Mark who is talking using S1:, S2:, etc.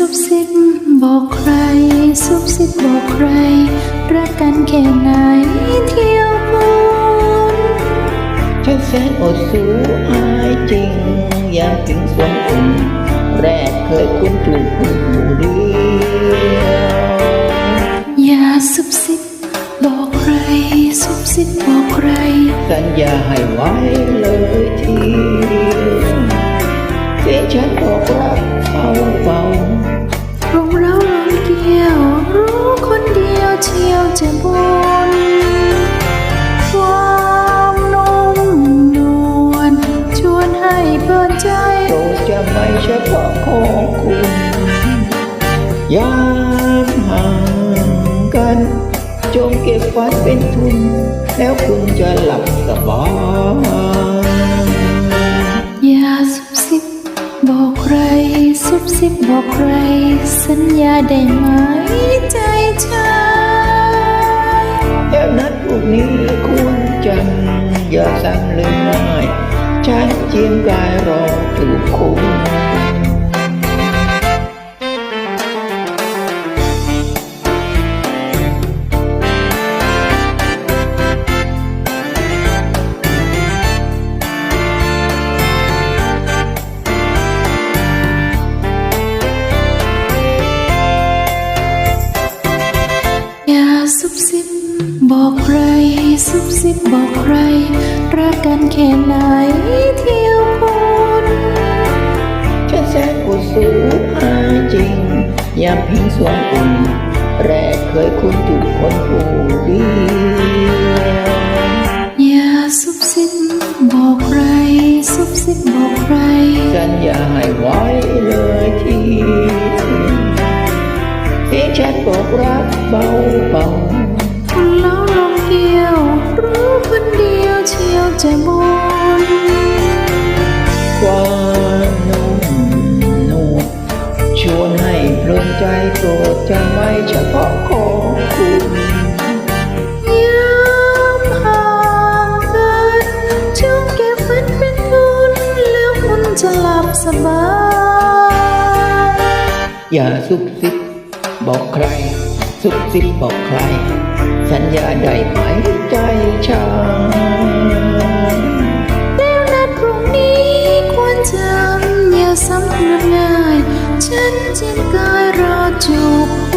S1: ซิบบอกใคร รักกันแค่ไหนเที่ยวคุณ
S2: ฉันแสนอดสูอายจริง อยากถึงสวงอุ่นแรกเคยคุ้นถูกคุณผู้เดียว
S1: อย่าซุบซิบบอกใคร ซุบซิบบอกใคร
S2: สัญญาให้ไว้เลยทีเสียงฉันบอกรักเฝ้า
S1: วนให้เปิดใจ
S2: โปรดจะไม่เฉพาะของคุณยามห่างกัน จงเก็บฝันเป็นทุน แล้วคุณจะหลับสบาย
S1: อย่าซุบซิบบอกใครซุบซิบบอกใคร สัญญาได้ไหมใจชาย
S2: แล้วนัดพวกนี้ควรจังอย่าซ้ำเลยง่าย ฉันเจียมกายรอถูกคุณ
S1: อย่า ซุบซิบบอกใคร รักกันแค่ไหนเที่ยวคุณ
S2: ฉันแสนอุดสูอายจริง ยามพิงสวงอุ่นแรกเคยคุ้นถูกคนผู้ดียว
S1: อย่าซุบซิบบอกใคร ซุบซิบบอกใคร
S2: สัญญาให้ไว้เลยทีเสียงฉันบอกรักเบาเบา
S1: จะบน
S2: ความนุ่มนวลชวนให้เพลินใจโปรดจะไม่เฉพาะของคุณ
S1: ยามห่างกันจงเก็บฝันเป็นทุนแล้วคุณจะหลับสบาย
S2: อย่าซุบซิบบอกใคร ซุบซิบบอกใคร สัญญาได้ไหมใจชา
S1: นฉันจะกายรอจูบ